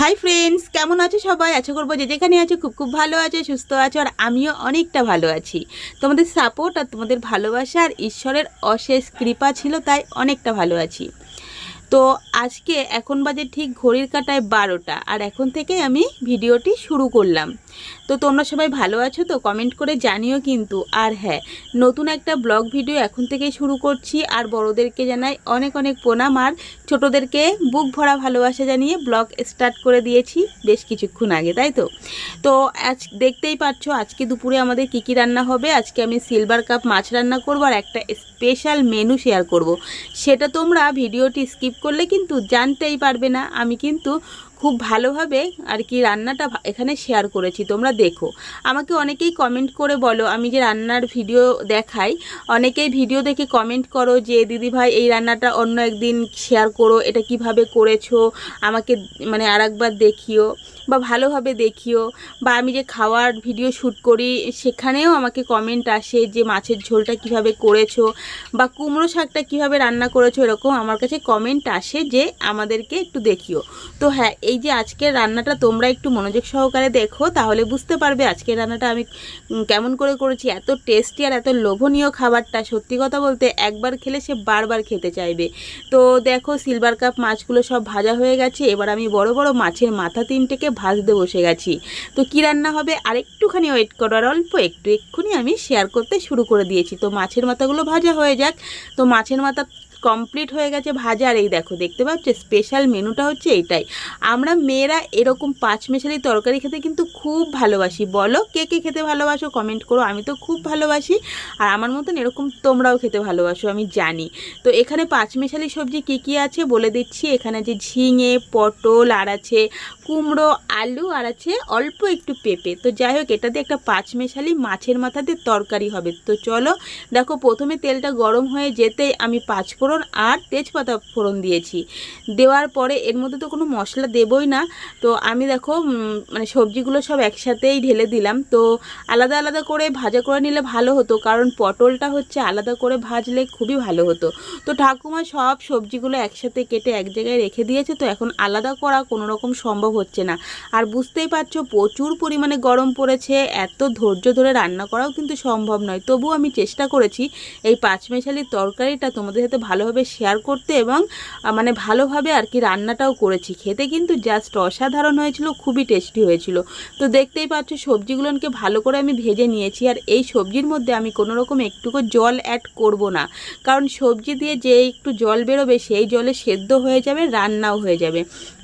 Hi friends কেমন আছো সবাই? আশা করব যে যেখানে আছো খুব খুব ভালো আছে, সুস্থ আছো, আর আমিও অনেকটা ভালো আছি। তোমাদের সাপোর্ট আর তোমাদের ভালোবাসা আর ঈশ্বরের অশেষ কৃপা ছিল, তাই অনেকটা ভালো আছি। তো আজকে এখন বাজে ঠিক ঘড়ির কাটায় বারোটা, আর এখন থেকে আমি ভিডিওটি শুরু করলাম। তো তোমরা সবাই ভালো আছো তো? কমেন্ট করে জানিও কিন্তু। আর হ্যাঁ নতুন একটা ব্লগ ভিডিও এখন থেকেই শুরু করছি। আর বড়োদেরকে জানাই অনেক অনেক প্রণাম। আর ছোটোদেরকে বুক ভরা ভালোবাসা জানিয়ে ব্লগ স্টার্ট করে দিয়েছি বেশ কিছুক্ষণ আগে, তাই তো? তো আজ দেখতেই পাচ্ছ, আজকে দুপুরে আমাদের কী কী রান্না হবে? আজকে আমি সিলভার কাপ মাছ রান্না করব আর একটা স্পেশাল মেনু শেয়ার করব। সেটা তোমরা ভিডিওটি স্কিপ করলে কিন্তু জানতেই পারবে না। আমি কিন্তু খুব ভালোভাবে আর কি রান্নাটা এখানে শেয়ার করেছি, তোমরা দেখো। আমাকে অনেকেই কমেন্ট করে বলো, আমি যে রান্নার ভিডিও দেখাই, অনেকেই ভিডিও দেখে কমেন্ট করো যে, দিদি ভাই, এই রান্নাটা অন্য একদিন শেয়ার করো, এটা কীভাবে করেছ? আমাকে মানে আর দেখিও। বা ভালোভাবে দেখিও বা আমি যে খাওয়ার ভিডিও শ্যুট করি, সেখানেও আমাকে কমেন্ট আসে যে মাছের ঝোলটা কীভাবে করেছ বা কুমড়ো শাকটা কীভাবে রান্না করেছ, এরকম আমার কাছে কমেন্ট আসে যে আমাদেরকে একটু দেখিও। তো হ্যাঁ এই যে আজকের রান্নাটা তোমরা একটু মনোযোগ সহকারে দেখো, তাহলে বুঝতে পারবে আজকের রান্নাটা আমি কেমন করে করেছি, এত টেস্টি আর এত লোভনীয় খাবারটা, সত্যি কথা বলতে একবার খেলে সে বারবার খেতে চাইবে। তো দেখো সিলভার কাপ মাছগুলো সব ভাজা হয়ে গেছে, এবার আমি বড় বড় মাছের মাথা তিনটেকে ভাজতে বসে গেছি। তো কী রান্না হবে? আর একটুখানি ওয়েট করার অল্প একটু, এক্ষুনি আমি শেয়ার করতে শুরু করে দিয়েছি। তো মাছের মাথাগুলো ভাজা হয়ে যাক। তো মাছের মাথা কমপ্লিট হয়ে গেছে ভাজা। আর এই দেখো, দেখতে পাচ্ছ? স্পেশাল মেনুটা হচ্ছে এইটাই আমরা মেয়েরা এরকম পাঁচ মেশালি তরকারি খেতে কিন্তু খুব ভালোবাসি। বলো, কে কে খেতে ভালোবাসো কমেন্ট করো। আমি তো খুব ভালোবাসি। আর আমার মতন এরকম তোমরাও খেতে ভালোবাসো, আমি জানি। তো এখানে পাঁচ মেশালি সবজি কী কী আছে বলে দিচ্ছি। এখানে যে ঝিঙে, পটল, আর আছে কুমড়ো, আলু, আর আছে অল্প একটু পেঁপে। তো যাই হোক, এটাতে একটা পাঁচ মেশালি মাছের মাথা দিয়ে তরকারি হবে। তো চলো, দেখো, প্রথমে তেলটা গরম হয়ে যেতেই আমি পাঁচ ফোড়ন আর তেজপাতা ফোড়ন দিয়েছি। দেওয়ার পরে এর মধ্যে তো কোনো মশলা দেবই না। তো আমি দেখো মানে সবজিগুলো সব একসাথেই ঢেলে দিলাম। তো আলাদা আলাদা করে ভাজা করে নিলে ভালো হতো, কারণ পটলটা হচ্ছে আলাদা করে ভাজলে খুবই ভালো হতো। তো ঠাকুমা সব সবজিগুলো একসাথে কেটে এক জায়গায় রেখে দিয়েছে, তো এখন আলাদা করা কোনো রকম সম্ভব হচ্ছে না। আর বুঝতেই পারছ, প্রচুর পরিমাণে গরম পড়েছে, এত ধৈর্য ধরে রান্না করাও কিন্তু সম্ভব নয়। তবু আমি চেষ্টা করেছি এই পাঁচমেশালির তরকারিটা তোমাদের সাথে ভালোভাবে শেয়ার করতে এবং মানে ভালোভাবে আর কি রান্নাটাও করেছি। খেতে কিন্তু জাস্ট অসাধারণ হয়েছিল, খুবই টেস্টি হয়েছিল। তো দেখতেই পাচ্ছ সবজিগুলোকে ভালো করে আমি ভেজে নিয়েছি। আর এই সবজির মধ্যে আমি কোনো রকম একটুকু জল অ্যাড করব না। কারণ সবজি দিয়ে যে একটু জল বেরোবে, সেই জলে সেদ্ধ হয়ে যাবে, রান্নাও হয়ে যাবে।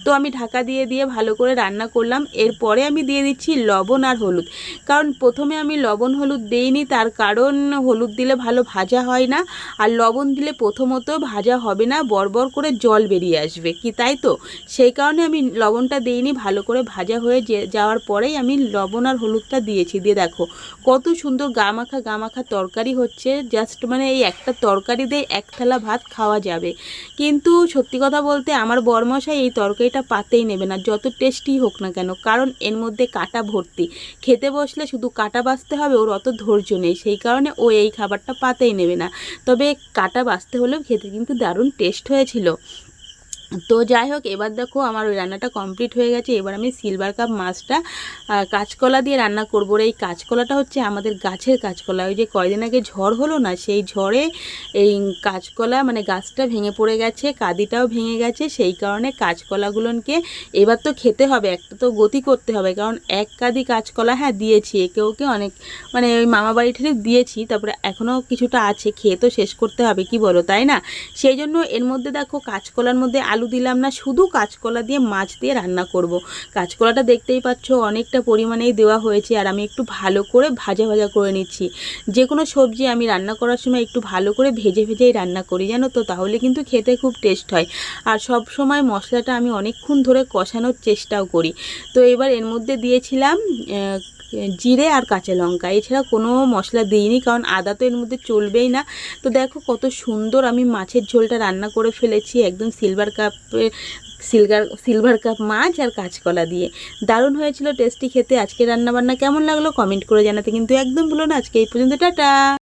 তো আমি ঢাকা দিয়ে দিয়ে ভালো করে রান্না করলাম। এরপরে আমি দিয়ে দিচ্ছি লবণ আর হলুদ। কারণ প্রথমে আমি লবণ হলুদ দেইনি, তার কারণ হলুদ দিলে ভালো ভাজা হয় না। আর লবণ দিলে প্রথমত ভাজা হবে না বরবর করে জল বেরিয়ে আসবে। কি তাই তো? সেই কারণে আমি লবণটা দিইনি, ভালো করে ভাজা হয়ে যাওয়ার পরেই আমি লবণ আর হলুদটা দিয়েছি। দিয়ে দেখো, কত সুন্দর গামাখা গামাখা তরকারি হচ্ছে। জাস্ট মানে এই একটা তরকারি দিয়ে এক থালা ভাত খাওয়া যাবে। কিন্তু সত্যি কথা বলতে আমার বরমশাই এই তরকারিটা পাতেই নেবে না, যত টেস্টি হোক না কেন। কারণ এর মধ্যে কাটা ভর্তি। খেতে বসলে শুধু কাটা বাঁচতে হবে, ওর অত ধৈর্য নেই। সেই কারণে ও এই খাবারটা পাতেই নেবে না। তবে কাটা বাঁচতে হলেও খেতে কিন্তু দারুণ টেস্ট হয়েছিল। তো যাই হোক, এবার দেখো আমার ওই রান্নাটা কমপ্লিট হয়ে গেছে। এবার আমি সিলভার কাপ মাছটা কাঁচকলা দিয়ে রান্না করব। এই কাঁচকলাটা হচ্ছে আমাদের গাছের কাঁচকলা। ওই যে কয়দিন আগে ঝড় হলো না, সেই ঝড়ে এই কাঁচকলা মানে গাছটা ভেঙে পড়ে গেছে, কাদিটাও ভেঙে গেছে। সেই কারণে কাঁচকলাগুলোকে এবার তো খেতে হবে, একটা তো গতি করতে হবে। কারণ এক কাদি কাঁচকলা হ্যাঁ দিয়েছি, একে ওকে অনেক মানে ওই মামা বাড়ি দিয়েছি, তারপরে এখনও কিছুটা আছে, খেয়ে তো শেষ করতে হবে, কি বলো, তাই না? সেই জন্য এর মধ্যে দেখো কাঁচকলার মধ্যে আলু দিলাম না, শুধু কাঁচকলা দিয়ে মাছ দিয়ে রান্না করব। কাঁচকলাটা দেখতেই পাচ্ছ অনেকটা পরিমাণেই দেওয়া হয়েছে আর আমি একটু ভালো করে ভাজা ভাজা করে নিচ্ছি। যে কোনো সবজি আমি রান্না করার সময় একটু ভালো করে ভেজে ভেজেই রান্না করি, জানো তো? তাহলে কিন্তু খেতে খুব টেস্ট হয়। আর সব সময় মশলাটা আমি অনেকক্ষণ ধরে কষানোর চেষ্টাও করি। তো এবার এর মধ্যে দিয়েছিলাম জিরে আর কাঁচা লঙ্কা। এছাড়া কোনো মশলা দিইনি, কারণ আদা তো এর মধ্যে চলবেই না। তো দেখো কত সুন্দর আমি মাছের ঝোলটা রান্না করে ফেলেছি, একদম সিলভার কাপে সিলভার সিলভার কাপ মাছ আর কাঁচকলা দিয়ে। দারুণ হয়েছিল টেস্টি খেতে। আজকে রান্নাবান্না কেমন লাগল? কমেন্ট করে জানাতে কিন্তু একদম ভুলো না। আজকে এই পর্যন্ত, টাটা!